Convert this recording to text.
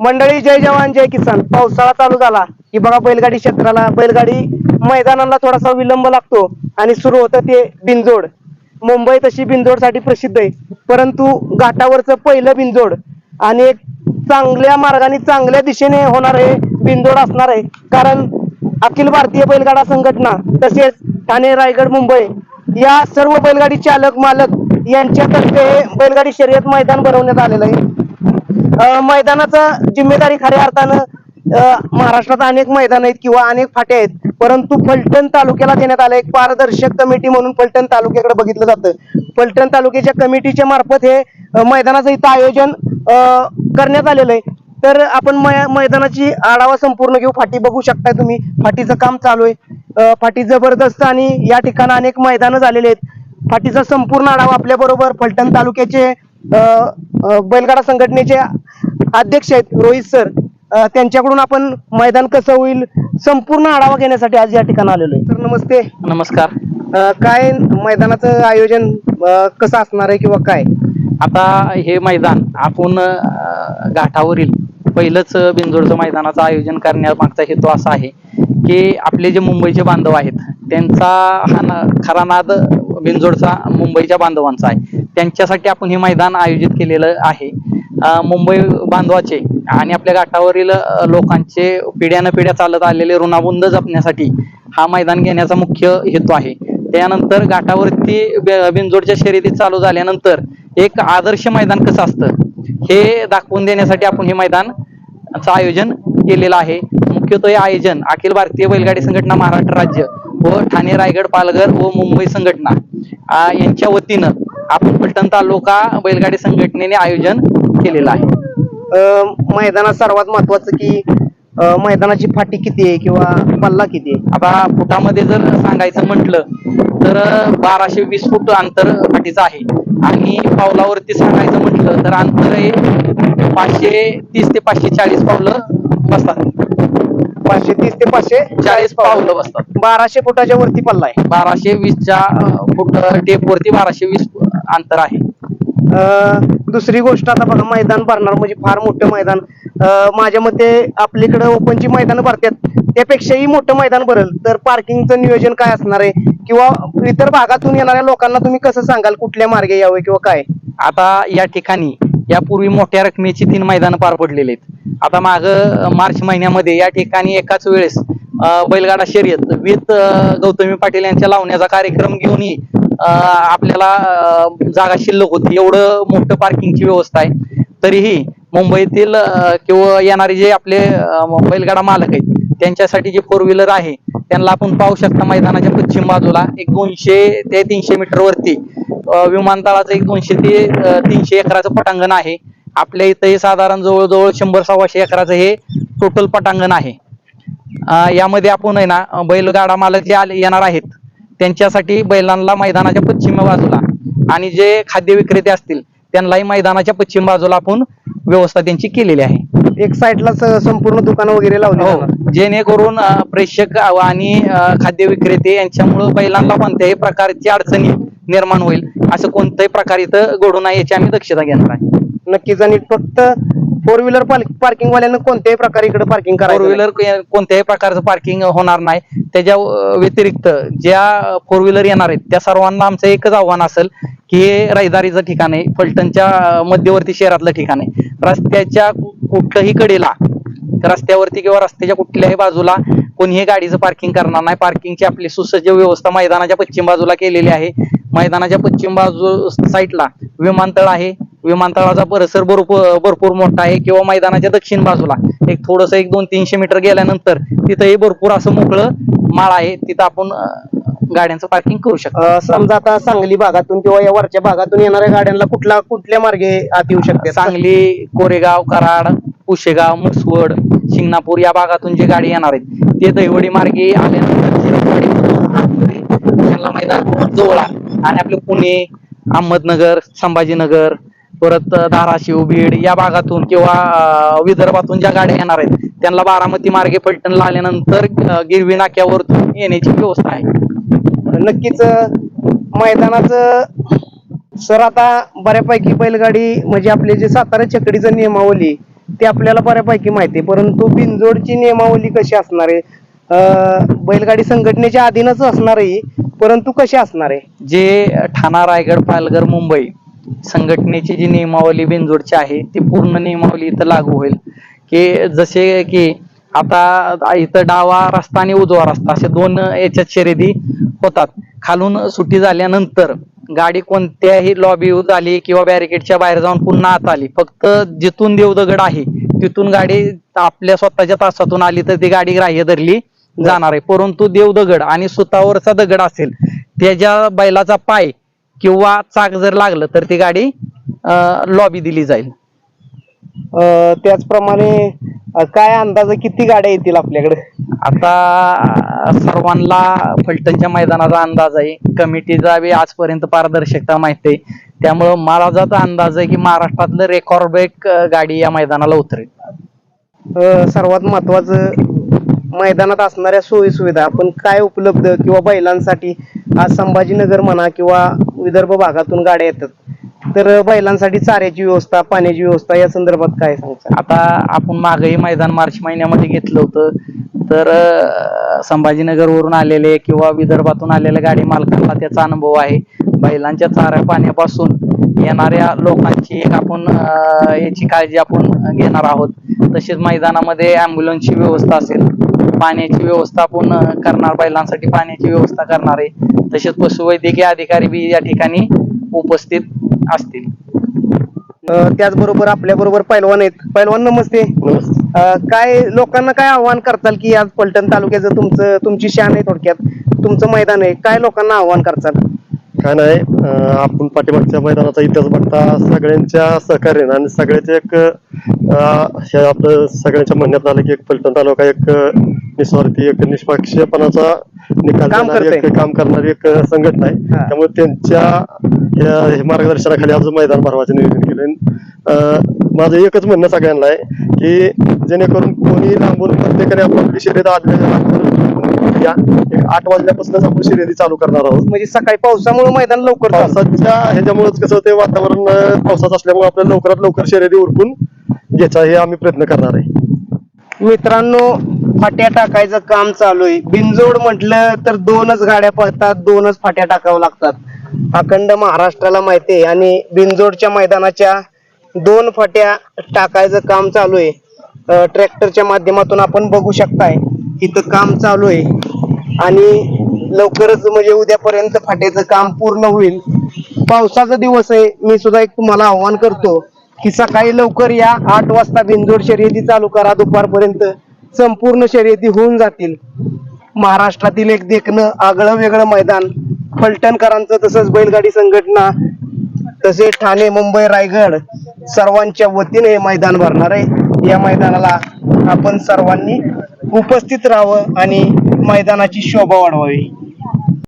मंडळी जय जवान जय किसान. पावसाळा चालू झाला. की बघा बैलगाडी क्षेत्राला बैलगाडी मैदानाला थोडासा विलंब लागतो आणि सुरू होतं ते बिंजोड मुंबई तशी बिंजोडसाठी प्रसिद्ध आहे. परंतु घाटावरचं पहिलं बिंजोड आणि एक चांगल्या मार्गाने चांगल्या दिशेने होणार हे बिंदोड असणार आहे. कारण अखिल भारतीय बैलगाडा संघटना तसेच ठाणे रायगड मुंबई या सर्व बैलगाडी चालक मालक यांच्यातर्फे हे बैलगाडी शर्यत मैदान भरवण्यात आलेलं आहे. मैदानाचा जिम्मेदारी खऱ्या अर्थानं महाराष्ट्रात अनेक मैदान आहेत किंवा अनेक फाटे आहेत परंतु फलटण तालुक्याला देण्यात आलं एक पारदर्शक कमिटी म्हणून फलटण तालुक्याकडे बघितलं जातं. फलटण तालुक्याच्या कमिटीच्या मार्फत हे मैदानाचं इथं आयोजन करण्यात आलेलं आहे. तर आपण मै- मैदानाची आढावा संपूर्ण घेऊ. फाटी बघू शकताय तुम्ही. फाटीचं काम चालू आहे. फाटी जबरदस्त आणि या ठिकाणी अनेक मैदानं झालेले आहेत. फाटीचा संपूर्ण आढावा आपल्या बरोबर फलटण तालुक्याचे बैलगाडा संघटनेचे अध्यक्ष आहेत रोहित सर. त्यांच्याकडून आपण मैदान कसं होईल संपूर्ण आढावा घेण्यासाठी आज या ठिकाणी आलेलो आहे. तर नमस्ते. नमस्कार. काय मैदानाचं आयोजन कसं असणार आहे किंवा काय? आता हे मैदान आपण घाटावरील पहिलंच बिंजोडचं मैदानाचं आयोजन करण्यामागचा हेतू असा आहे की आपले जे मुंबईचे बांधव आहेत त्यांचा हा खरा नाद बिंजोडचा मुंबईच्या बांधवांचा आहे. त्यांच्यासाठी आपण हे मैदान आयोजित केलेलं आहे. मुंबई बांधवाचे आणि आपल्या घाटावरील लोकांचे पिढ्यानं पिढ्या चालत आलेले ऋणाबुंद जपण्यासाठी हा मैदान घेण्याचा मुख्य हेतू आहे. त्यानंतर घाटावरती बिनजोडच्या शर्यती चालू झाल्यानंतर एक आदर्श मैदान कसं असतं हे दाखवून देण्यासाठी आपण हे मैदानचं आयोजन केलेलं आहे. मुख्यतः हे आयोजन अखिल भारतीय बैलगाडी संघटना महाराष्ट्र राज्य व ठाणे रायगड पालघर व मुंबई संघटना. यांच्या वतीनं आपण फलटण तालुका बैलगाडी संघटनेने आयोजन केलेलं आहे. मैदानात सर्वात महत्वाचं की अ, मैदानाची फाटी किती आहे किंवा पल्ला किती आहे? आता फुटामध्ये जर सांगायचं म्हटलं तर बाराशे वीस फूट अंतर फाटीचं आहे. आणि पावलावरती सांगायचं म्हटलं तर अंतर आहे पाचशे तीस ते पाचशे चाळीस पावलं बसतात. पाचशे तीस ते पाचशे चाळीस पावलं. बसतात. बाराशे फुटाच्या वरती पल्ला आहे. बाराशे वीसच्या अं, फूट टेप वरती बाराशे वीस अंतर आहे. अं, दुसरी गोष्ट आता बघा मैदान भरणार म्हणजे फार मोठं मैदान. माझ्या मते आपल्याकडे ओपनची मैदान भरतात त्यापेक्षाही मोठं मैदान भरेल. तर पार्किंगचं नियोजन काय असणार आहे? किंवा इतर भागातून येणाऱ्या लोकांना तुम्ही कसं सांगाल? कुठल्या मार्गे यावे किंवा काय? आता या ठिकाणी यापूर्वी मोठ्या रकमेची तीन मैदान पार पडलेले आहेत. आता माग मार्च महिन्यामध्ये या ठिकाणी एकाच वेळेस बैलगाडा शर्यत विथ गौतमी पाटील यांच्या लावण्याचा कार्यक्रम घेऊनही आपल्याला जागा शिल्लक होती. एवढं मोठं पार्किंगची व्यवस्था आहे. तरीही मुंबईतील किंवा येणारे जे आपले बैलगाडा मालक आहेत त्यांच्यासाठी जे फोर व्हीलर आहे त्यांना आपण पाहू शकता मैदानाच्या पश्चिम बाजूला एक दोनशे ते तीनशे मीटर वरती विमानतळाचं एक दोनशे ते तीनशे एकराचं पटांगण आहे. आपल्या इथं हे साधारण जवळजवळ शंभर सव्वाशे एकराचं हे टोटल पटांगण आहे. यामध्ये आपण आहे ना बैलगाडा मालक जे आले येणार आहेत त्यांच्यासाठी बैलांना मैदानाच्या पश्चिम बाजूला आणि जे खाद्य विक्रेते असतील त्यांनाही मैदानाच्या पश्चिम बाजूला आपण व्यवस्था त्यांची केलेली आहे एक साईडला संपूर्ण दुकानं वगैरे लावली. हो जेणेकरून प्रेक्षक आणि खाद्य विक्रेते यांच्यामुळं बैलांना कोणत्याही प्रकारची अडचणी निर्माण होईल असं कोणत्याही प्रकार इथं घडू नये याची आम्ही दक्षता घेणार आहे नक्कीच आणि फक्त फोर व्हीलर पार्किंग वाल्यांना कोणत्याही प्रकारे इकडे पार्किंग फोर करायचं. व्हीलर कोणत्याही प्रकारचं पार्किंग होणार नाही. त्याच्या अं, व्यतिरिक्त ज्या फोर व्हीलर येणार आहेत त्या सर्वांना आमचं एकच आव्हान असेल की हे रहदारीचं ठिकाण आहे फलटणच्या अं, मध्यवर्ती शहरातलं ठिकाण आहे. रस्त्याच्या कु- कुठल्याही कडेला रस्त्यावरती किंवा रस्त्याच्या कुठल्याही बाजूला कोणीही गाडीचं पार्किंग करणार नाही. पार्किंगची आपली सुसज्ज व्यवस्था मैदानाच्या पश्चिम बाजूला केलेली आहे. मैदानाच्या पश्चिम बाजू साईडला विमानतळ आहे. विमानतळाचा परिसर भरपूर भरपूर मोठा आहे किंवा मैदानाच्या दक्षिण बाजूला. एक थोडस एक दोन तीनशे मीटर गेल्यानंतर तिथंही भरपूर असं मोकळं माळ आहे. तिथं आपण गाड्यांचं पार्किंग करू शकतो. समजा आता सांगली भागातून किंवा या वरच्या भागातून येणाऱ्या गाड्यांना कुठला कुठल्या मार्गे आत येऊ शकते? सांगली कोरेगाव कराड पुशेगाव मुसवड शिंगणापूर या भागातून जे गाडी येणार आहेत ते दहिवडी मार्गे आल्यानंतर मैदान जवळ. आणि आपले पुणे अहमदनगर संभाजीनगर परत धाराशिव बीड या भागातून किंवा विदर्भातून ज्या गाड्या येणार आहेत त्यांना बारामती मार्गे पलटणला आल्यानंतर गिरवी नाक्यावरतून येण्याची व्यवस्था आहे. नक्कीच मैदानाचं सर आता बऱ्यापैकी बैलगाडी म्हणजे आपले जे सातारा चकडीचं नियमावली ते आपल्याला बऱ्यापैकी माहिती आहे. परंतु बिनजोडची नियमावली कशी असणार आहे? बैलगाडी संघटनेच्या अधीनच असणार आहे परंतु कशी असणार आहे? जे ठाणा रायगड पालघर मुंबई संघटनेची जी नियमावली बेंजोडची आहे ती पूर्ण नियमावली इथं लागू होईल. की जसे की आता इथं डावा रस्ता आणि उजवा रस्ता असे दोन याच्यात शर्यती होतात. खालून सुट्टी झाल्यानंतर गाडी कोणत्याही लॉबी आली किंवा बॅरिकेडच्या बाहेर जाऊन पुन्हा आत आली फक्त जिथून देवदगड आहे तिथून गाडी आपल्या स्वतःच्या तासातून आली तर ती गाडी ग्राह्य धरली जाणार आहे. परंतु देवदगड आणि सुतावरचा दगड असेल त्याच्या बैलाचा पाय किंवा चाक जर लागलं तर ती गाडी लॉबी दिली जाईल. अं, त्याचप्रमाणे काय अंदाज किती गाड्या येतील आपल्याकडे? आता सर्वांना फलटणच्या मैदानाचा अंदाज आहे. कमिटीचा बी आजपर्यंत पारदर्शकता माहिती आहे. त्यामुळं तर अंदाज आहे की महाराष्ट्रातलं रेकॉर्ड ब्रेक गाडी या मैदानाला उतरेल. सर्वात महत्वाचं मैदानात असणाऱ्या सोयी सुविधा आपण काय उपलब्ध किंवा बैलांसाठी आज संभाजीनगर म्हणा किंवा विदर्भ भागातून गाड्या येतात. तर बैलांसाठी चाऱ्याची व्यवस्था पाण्याची व्यवस्था या संदर्भात काय सांगता? आता आपण मागही मैदान मार्च महिन्यामध्ये घेतलं होतं. तर संभाजीनगर संभाजीनगरवरून आलेले किंवा विदर्भातून आलेल्या गाडी मालकांना त्याचा अनुभव आहे. बैलांच्या चाऱ्या पाण्यापासून येणाऱ्या लोकांची एक आपण याची काळजी आपण घेणार आहोत. तसेच मैदानामध्ये अँब्युलन्सची व्यवस्था असेल. पाण्याची व्यवस्था आपण करणार बैलांसाठी पाण्याची व्यवस्था करणार आहे. तसेच पशुवैद्यकीय अधिकारी बी या ठिकाणी उपस्थित असतील. अं, त्याचबरोबर आपल्या बरोबर पैलवान आहेत. पैलवान नमस्ते. अं, काय लोकांना काय आव्हान करताल की आज पलटण तालुक्याचं तुमचं तुमची शान आहे थोडक्यात. तुमचं मैदान आहे. काय लोकांना आव्हान करताल? काय नाही अं, आपण पाठीमागच्या मैदानाचा इतिहास बघता सगळ्यांच्या सहकार्याने आणि सगळ्याचे एक अं, हे आपलं सगळ्यांच्या म्हणण्यात आलं की एक पलटण तालुका एक अं, निस्वार्थी एक निष्पक्षपणाचा निकाल काम देणारी करते. एक काम करणारी एक संघटना आहे. त्यामुळे त्यांच्या या- मार्गदर्शनाखाली आज मैदान भरवायचं नियोजन केलं माझं एकच म्हणणं सगळ्यांना आहे की जेणेकरून कोणी लांबून प्रत्येकाने आपण आपली शर्यत आदल्या या एक आठ वाजल्यापासूनच आपण शर्यती चालू करणार आहोत म्हणजे सकाळी पावसामुळे मैदान लवकर. पावसाच्या ह्याच्यामुळेच कसं होते वातावरण अं, पावसाचं असल्यामुळे आपल्याला लवकरात लवकर शर्यती उरकून घ्यायचा हे आम्ही प्रयत्न करणार आहे मित्रांनो फाट्या टाकायचं काम चालू आहे. बिनजोड म्हटलं तर दोनच गाड्या पळतात दोनच फाट्या टाकाव्या लागतात. अखंड महाराष्ट्राला माहिती आहे. आणि बिनजोडच्या मैदानाच्या दोन फाट्या टाकायचं काम चालू आहे. ट्रॅक्टरच्या माध्यमातून आपण बघू शकताय. इथं काम चालू आहे. आणि लवकरच म्हणजे उद्यापर्यंत फाट्याचं काम पूर्ण होईल. पावसाचा दिवस आहे. मी सुद्धा एक तुम्हाला आव्हान करतो. की सकाळी लवकर या आठ वाजता बिनजोड शर्यती चालू करा दुपारपर्यंत संपूर्ण शर्यती होऊन जातील. महाराष्ट्रातील एक देखणं आगळं वेगळं मैदान फलटणकरांचं तसंच बैलगाडी संघटना तसेच ठाणे मुंबई रायगड सर्वांच्या वतीने हे मैदान भरणार आहे. या मैदानाला आपण सर्वांनी उपस्थित राहावं आणि मैदानाची शोभा वाढवावी.